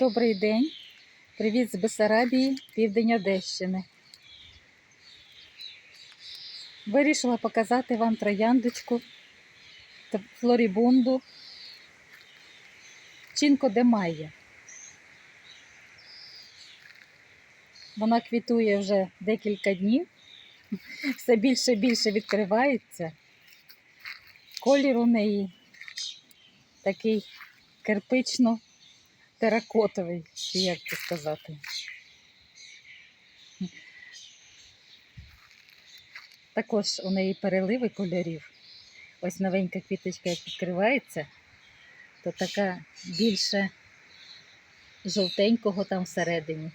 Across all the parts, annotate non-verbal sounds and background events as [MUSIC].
Добрий день. Привіт з Бесарабії, південь Одещини. Вирішила показати вам трояндочку флорібунду Чинко де Майя. Вона квітує вже декілька днів, все більше і більше відкривається. Колір у неї такий кирпично теракотовий, чи як це сказати. Також у неї переливи кольорів. Ось новенька квіточка, як відкривається, то така більше жовтенького там всередині.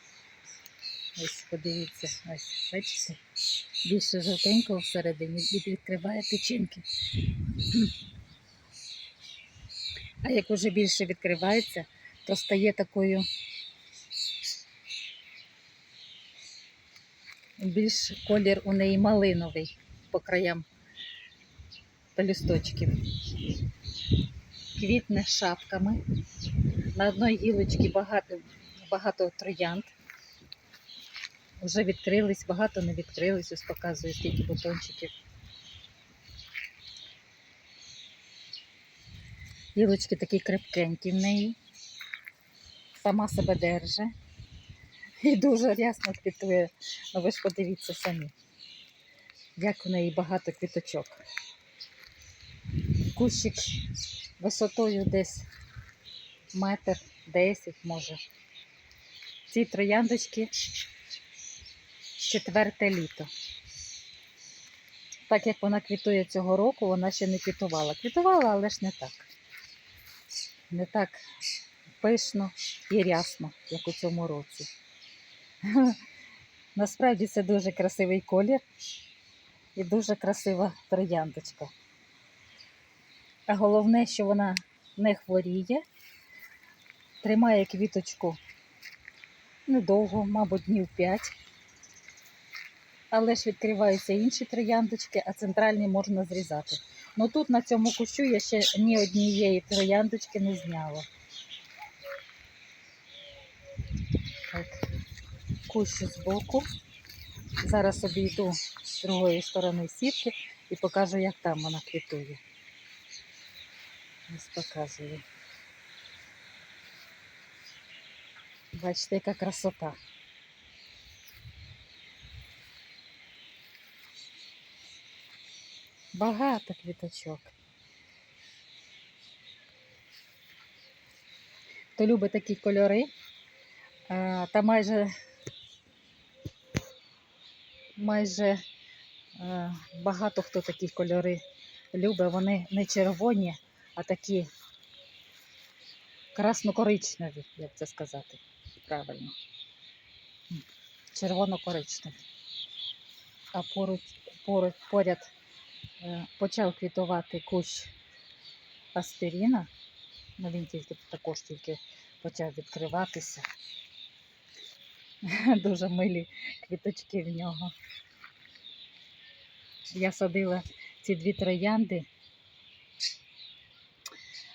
Ось подивіться, ось, бачите? Більше жовтенького всередині і відкриває печінки. А як уже більше відкривається, то стає такою більш колір у неї малиновий по краям пелюсточків. Квітне шапками. На одній гілочці багато, багато троянд. Вже відкрились, багато не відкрились, ось показую скільки бутончиків. Гілочки такі крепкенькі в неї. Сама себе держи. І дуже рясно квітує. Ну ви ж подивіться самі, як в неї багато квіточок. Кущик висотою десь метр десять може. Ці трояндочки четверте літо. Так як вона квітує цього року, вона ще не квітувала. Квітувала, але ж не так. Не так пишно і рясно, як у цьому році. [LAUGHS] Насправді це дуже красивий колір і дуже красива трояндочка. А головне, що вона не хворіє, тримає квіточку недовго, мабуть, днів 5. Але ж відкриваються інші трояндочки, а центральні можна зрізати. Ну тут на цьому кущу я ще ні однієї трояндочки не зняла. Так, кущ збоку. Зараз обійду з другої сторони сітки і покажу, як там вона квітує. Ось показую. Бачите, яка красота. Багато квіточок. Хто любить такі кольори, та майже майже багато хто такі кольори любить. Вони не червоні, а такі красно-коричневі, як це сказати правильно. Червоно-коричневі. А поруч, поруч, поряд е, почав квітувати кущ аспіріна. Ну, він тільки також тільки почав відкриватися. [LAUGHS] Дуже милі квіточки в нього. Я садила ці дві троянди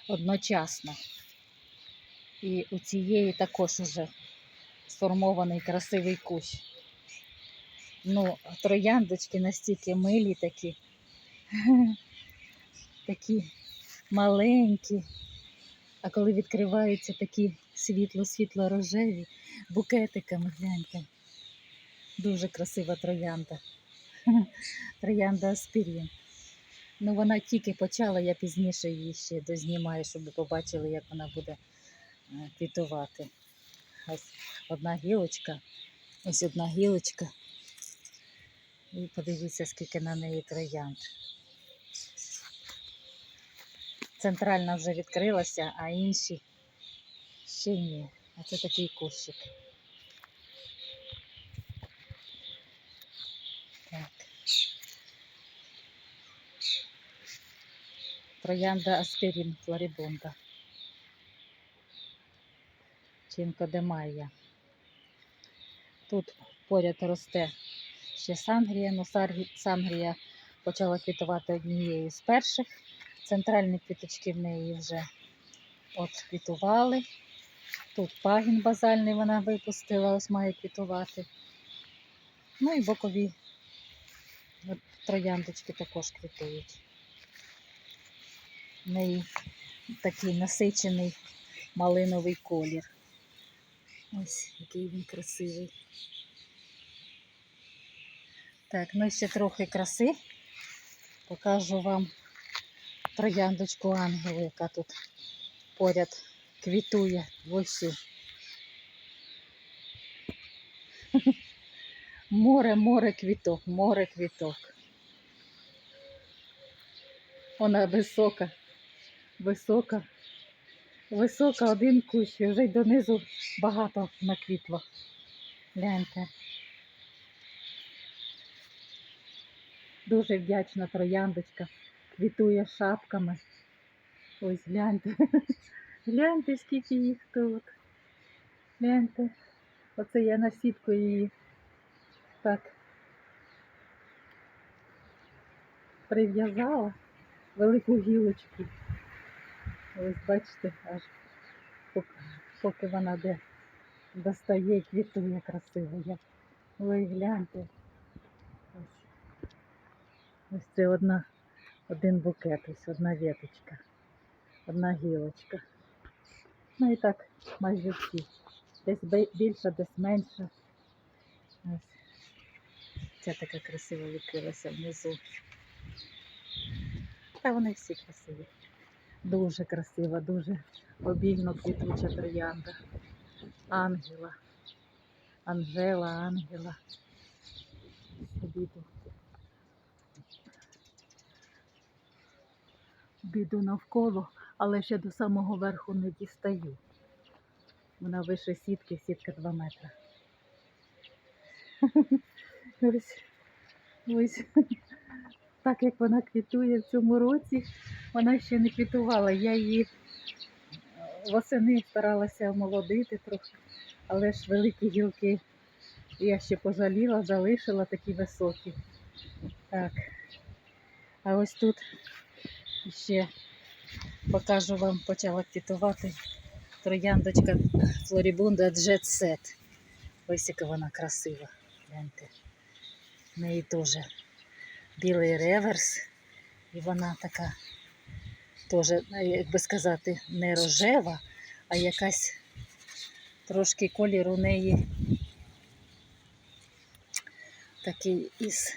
одночасно. І у цієї також уже сформований красивий кущ. Ну, трояндочки настільки милі такі, [LAUGHS] такі маленькі. А коли відкриваються такі світло-світло рожеві, букетиками гляньте. Дуже красива троянда. [LAUGHS] Троянда Аспірін. Ну, вона тільки почала, я пізніше її ще дознімаю, щоб ви побачили, як вона буде е, квітувати. Ось одна гілочка, ось одна гілочка. І подивіться, скільки на неї троянд. Центральна вже відкрилася, а інші ще ні. А це такий кущик. Так. Троянда Аспірін Флорибунда. Чинко де Майя. Тут поряд росте ще сангрія, саргі- сангрія почала квітувати однією з перших. Центральні квіточки в неї вже от квітували. Тут пагін базальний вона випустила, ось має квітувати. Ну і бокові трояндочки також квітують. В неї такий насичений малиновий колір. Ось який він красивий. Так, ну і ще трохи краси. Покажу вам трояндочку ангелу, яка тут поряд квітує в. Море, море квіток, море квіток. Вона висока, висока, висока один кущ, і вже й донизу багато наквітло. Гляньте. Дуже вдячна трояндочка. Квітує шапками. Ось гляньте. Гляньте, скільки їх тут. Гляньте. Оце я на сітку її так прив'язала велику гілочку. Ось бачите, аж поки, вона де достає квітує красиво. як. Ой, гляньте. Ось. Ось це одна, один букет, ось одна віточка, одна гілочка. Ну і так майже всі. Десь більше, десь менше. Ось. Ця така красива відкрилася внизу. Та вони всі красиві. Дуже красива, дуже обільно квітуча троянда. Ангела. Анжела, ангела. Біду. Біду навколо, але ще до самого верху не дістаю. Вона вище сітки, сітка 2 метри. [LAUGHS] Ось, ось так як вона квітує в цьому році, вона ще не квітувала. Я її восени старалася омолодити трохи, але ж великі гілки я ще пожаліла, залишила такі високі. Так. А ось тут ще покажу вам, почала квітувати трояндочка Флорібунда Jet Set. Ось яка вона красива. Гляньте. В неї теж білий реверс. І вона така теж, е, як би сказати, не рожева, а якась трошки колір у неї такий із,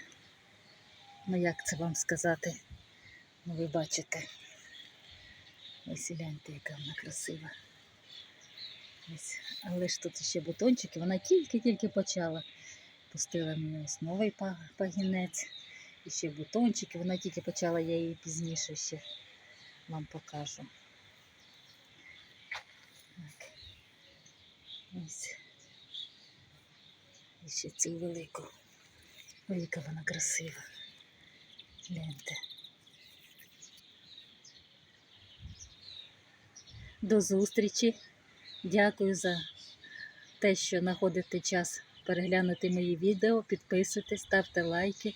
ну як це вам сказати, ну ви бачите. Ось гляньте, яка вона красива. Ось. Але ж тут ще бутончики, вона тільки-тільки почала. Пустила мені ось новий пагінець. І ще бутончики. Вона тільки почала, я її пізніше ще вам покажу. Так. Ось. І ще цю велику. Яка вона красива. Гляньте. До зустрічі. Дякую за те, що знаходите час переглянути мої відео. Підписуйтесь, ставте лайки.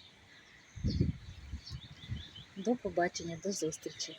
До побачення, до зустрічі.